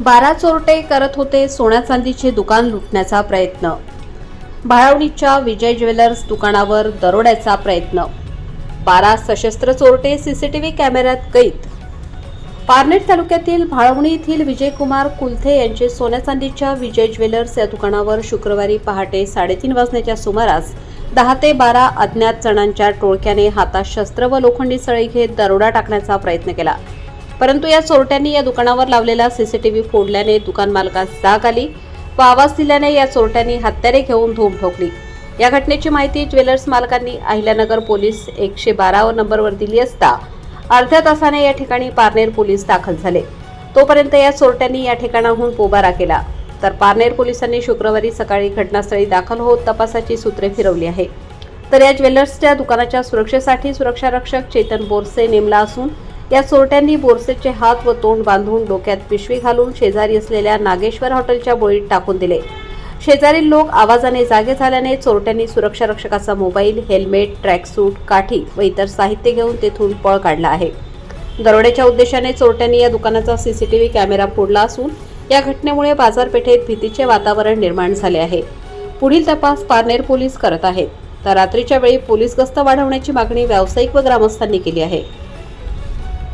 बारा चोरटे करत होते सोन्या चांदीचे दुकान लुटण्याचा प्रयत्न. भाळवणीच्या विजय ज्वेलर्स दुकानावर दरोड्याचा प्रयत्न. बारा सशस्त्र चोरटे सीसीटीव्ही कॅमेऱ्यात कैद. पारनेर तालुक्यातील भाळवणी येथील विजयकुमार कुलथे यांचे सोन्या चांदीच्या विजय ज्वेलर्स या दुकानावर शुक्रवारी पहाटे साडेतीन वाजण्याच्या सुमारास दहा ते बारा अज्ञात जणांच्या टोळक्याने हातात शस्त्र व लोखंडी सळी घेत दरोडा टाकण्याचा प्रयत्न केला. परंतु या चोरट्यांनी या दुकानावर लावलेला सीसीटीव्ही फोडल्याने दुकान मालकास जाग आली व आवाज दिल्याने या चोरट्यांनी हत्यारे घेऊन धूम ठोकली. या घटनेची माहिती ज्वेलर्स मालकांनी अहिल्यानगर पोलीस एकशे बारा नंबरवर दिली असता अर्ध्या तासाने या ठिकाणी पारनेर पोलीस दाखल झाले. तोपर्यंत या चोरट्यांनी या ठिकाणाहून पोबारा केला. तर पारनेर पोलिसांनी शुक्रवारी सकाळी घटनास्थळी दाखल होत तपासाची सूत्रे फिरवली आहे. तर या ज्वेलर्सच्या दुकानाच्या सुरक्षेसाठी सुरक्षारक्षक चेतन बोरसे नेमला असून या चोरट्यांनी बोरसेचे हात व तोंड बांधून डोक्यात पिशवी घालून शेजारी असलेल्या नागेश्वर हॉटेलच्या बोळीत टाकून दिले. शेजारील लोक आवाजाने जागे झाल्याने चोरट्यांनी सुरक्षारक्षकाचा मोबाईल हेल्मेट ट्रॅकसूट काठी व इतर साहित्य घेऊन तेथून पळ काढला आहे. दरोड्याच्या उद्देशाने चोरट्यांनी या दुकानाचा सीसीटीव्ही कॅमेरा फोडला असून या घटनेमुळे बाजारपेठेत भीतीचे वातावरण निर्माण झाले आहे. पुढील तपास पारनेर पोलीस करत आहेत. तर रात्रीच्या वेळी पोलीस गस्त वाढवण्याची मागणी व्यावसायिक व ग्रामस्थांनी केली आहे.